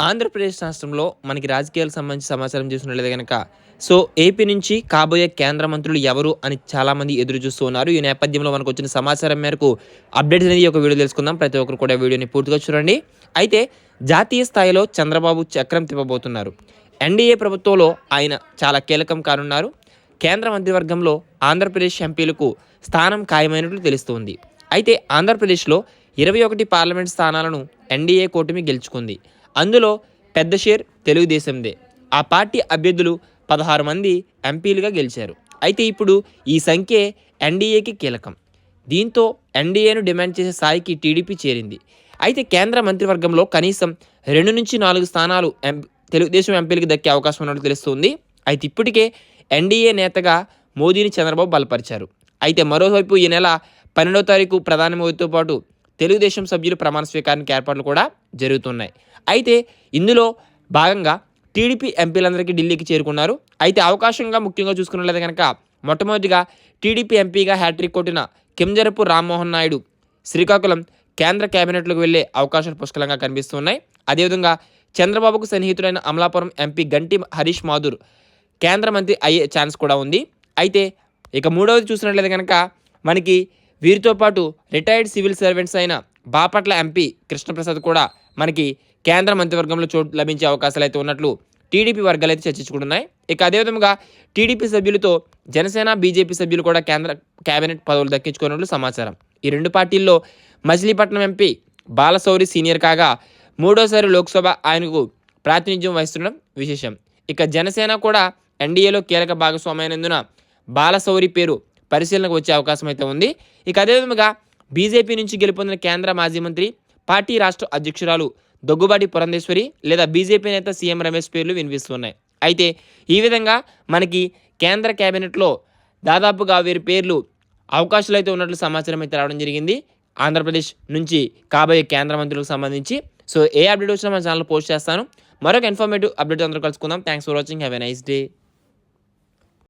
ఆంధ్రప్రదేశ్ రాష్ట్రంలో మనకి రాజకీయాలకు సంబంధించి సమాచారం చూసినట్లయితే కనుక సో ఏపీ నుంచి కాబోయే కేంద్ర మంత్రులు ఎవరు అని చాలామంది ఎదురు చూస్తూ ఉన్నారు. ఈ నేపథ్యంలో మనకు వచ్చిన సమాచారం మేరకు అప్డేట్స్ అనేది ఒక వీడియో తెలుసుకుందాం. ప్రతి ఒక్కరు కూడా వీడియోని పూర్తిగా చూడండి. అయితే జాతీయ స్థాయిలో చంద్రబాబు చక్రం తిప్పబోతున్నారు. ఎన్డీఏ ప్రభుత్వంలో ఆయన చాలా కీలకం కానున్నారు. కేంద్ర మంత్రివర్గంలో ఆంధ్రప్రదేశ్ ఎంపీలకు స్థానం ఖాయమైనట్లు తెలుస్తోంది. అయితే ఆంధ్రప్రదేశ్లో ఇరవై ఒకటి పార్లమెంట్ స్థానాలను ఎన్డీఏ కూటమి గెలుచుకుంది. అందులో పెద్ద షేర్ తెలుగుదేశందే. ఆ పార్టీ అభ్యర్థులు పదహారు మంది ఎంపీలుగా గెలిచారు. అయితే ఇప్పుడు ఈ సంఖ్యే ఎన్డీఏకి కీలకం. దీంతో ఎన్డీఏను డిమాండ్ చేసే స్థాయికి టీడీపీ చేరింది. అయితే కేంద్ర మంత్రివర్గంలో కనీసం రెండు నుంచి నాలుగు స్థానాలు ఎం తెలుగుదేశం ఎంపీలకు దక్కే అవకాశం ఉన్నట్లు తెలుస్తుంది. అయితే ఇప్పటికే ఎన్డీఏ నేతగా మోదీని చంద్రబాబు బలపరిచారు. అయితే మరోవైపు ఈ నెల పన్నెండవ తారీఖు ప్రధాని మోదీతో పాటు తెలుగుదేశం సభ్యులు ప్రమాణ స్వీకారానికి ఏర్పాట్లు కూడా జరుగుతున్నాయి. అయితే ఇందులో భాగంగా టీడీపీ ఎంపీలందరికీ ఢిల్లీకి చేరుకున్నారు. అయితే అవకాశంగా ముఖ్యంగా చూసుకున్నట్లయితే కనుక మొట్టమొదటిగా టీడీపీ ఎంపీగా హ్యాట్రిక్ కొట్టిన కింజరపు రామ్మోహన్ నాయుడు శ్రీకాకుళం కేంద్ర కేబినెట్లోకి వెళ్ళే అవకాశాలు పుష్కలంగా కనిపిస్తున్నాయి. అదేవిధంగా చంద్రబాబుకు సన్నిహితుడైన అమలాపురం ఎంపీ గంటి హరీష్ మాధుర్ కేంద్ర మంత్రి అయ్యే ఛాన్స్ కూడా ఉంది. అయితే ఇక మూడవది చూసినట్లయితే కనుక మనకి వీరితో పాటు రిటైర్డ్ సివిల్ సర్వెంట్స్ అయిన బాపట్ల ఎంపీ కృష్ణప్రసాద్ కూడా మనకి కేంద్ర మంత్రివర్గంలో చోటు లభించే అవకాశాలు అయితే ఉన్నట్లు టీడీపీ వర్గాలు అయితే చర్చించుకుంటున్నాయి. ఇక అదేవిధంగా టీడీపీ సభ్యులతో జనసేన బీజేపీ సభ్యులు కూడా కేంద్ర కేబినెట్ పదవులు దక్కించుకున్నట్లు సమాచారం. ఈ రెండు పార్టీల్లో మచిలీపట్నం ఎంపీ బాలశౌరి సీనియర్ కాగా మూడోసారి లోక్సభ ఆయనకు ప్రాతినిధ్యం వహిస్తుండడం విశేషం. ఇక జనసేన కూడా ఎన్డీఏలో కీలక భాగస్వామి బాలశౌరి పేరు పరిశీలనకు వచ్చే అవకాశం అయితే ఉంది. ఇక అదేవిధంగా బీజేపీ నుంచి గెలుపొందిన కేంద్ర మాజీ మంత్రి పార్టీ రాష్ట్ర అధ్యక్షురాలు దగ్గుబాటి పురంధేశ్వరి లేదా బీజేపీ నేత సీఎం రమేష్ పేర్లు వినిపిస్తున్నాయి. అయితే ఈ విధంగా మనకి కేంద్ర కేబినెట్లో దాదాపుగా వీరి పేర్లు అవకాశాలు అయితే ఉన్నట్లు సమాచారం అయితే రావడం జరిగింది. ఆంధ్రప్రదేశ్ నుంచి కాబోయే కేంద్ర మంత్రులకు సంబంధించి. సో ఏ అప్డేట్ వచ్చినా మన ఛానల్ పోస్ట్ చేస్తాను. మరొక ఇన్ఫర్మేటివ్ అప్డేట్ అందరూ కలుసుకుందాం. Thanks for watching. Have a nice day.